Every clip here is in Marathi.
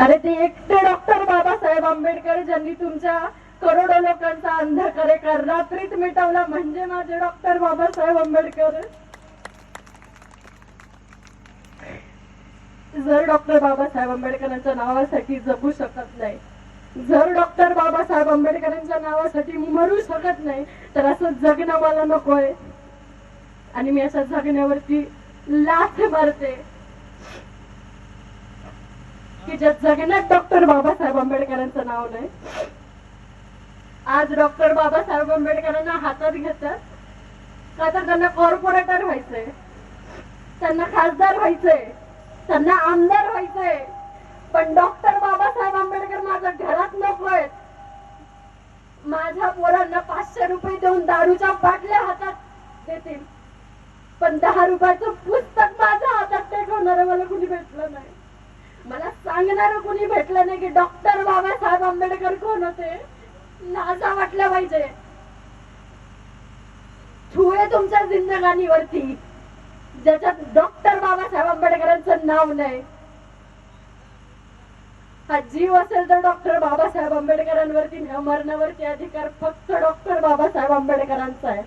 अरे ते एकटे डॉक्टर बाबासाहेब आंबेडकर ज्यांनी तुमच्या करोडो लोकांचा अंधकार एका रात्रीत मिटवला म्हणजे माझे डॉक्टर बाबासाहेब आंबेडकर. जर डॉक्टर बाबासाहेब आंबेडकरांच्या नावासाठी जगू शकत नाही जर डॉक्टर बाबासाहेब आंबेडकरांच्या नावासाठी मरू शकत नाही तर असं जगणं मला नकोय. आणि मी अशा जगण्यावरती लाथ मारते. की जगण्यात डॉक्टर बाबासाहेब आंबेडकरांचं नाव नाही. आज डॉक्टर बाबासाहेब आंबेडकरांना हातात घेतात. का तर त्यांना कॉर्पोरेटर व्हायचंय. त्यांना खासदार व्हायचंय. त्यांना आमदार व्हायचंय. पण डॉक्टर बाबासाहेब आंबेडकर माझ्या घरात नकोय माझ्या पोरांना पाचशे रुपये देऊन दारूच्या बाटल्या हातात देतील. पण दहा रुपयाचं पुस्तक सांगणार कुणी भेटलं नाही की डॉक्टर बाबासाहेब आंबेडकर कोण होते? नासा वाटलं पाहिजे. छुळे तुमच्या जिंदगानीवरती. ज्याच्यात डॉक्टर बाबासाहेब आंबेडकरांचं नाव नाही. हा जीव असेल तर डॉक्टर बाबासाहेब आंबेडकरांवरती मरणावरती अधिकार फक्त डॉक्टर बाबासाहेब आंबेडकरांचा आहे.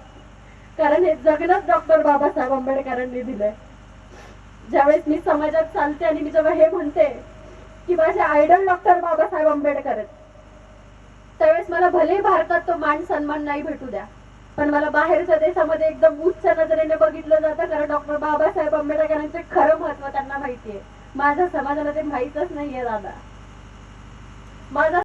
कारण हे जगणच डॉक्टर बाबासाहेब आंबेडकरांनी दिलंय. ज्यावेळेस मी समाजात चालते आणि मी जेव्हा हे म्हणते की माझे आयडल डॉक्टर बाबासाहेब आंबेडकर त्यावेळेस मला भले भारतात तो मान सन्मान नाही भेटू द्या पण मला बाहेरच्या देशामध्ये एकदम उच्च नजरेने बघितलं जातं कारण डॉक्टर बाबासाहेब आंबेडकरांचे खरं महत्त्व त्यांना माहितीये माझ्या समाजाला ते माहीतच नाहीये दादा. माझा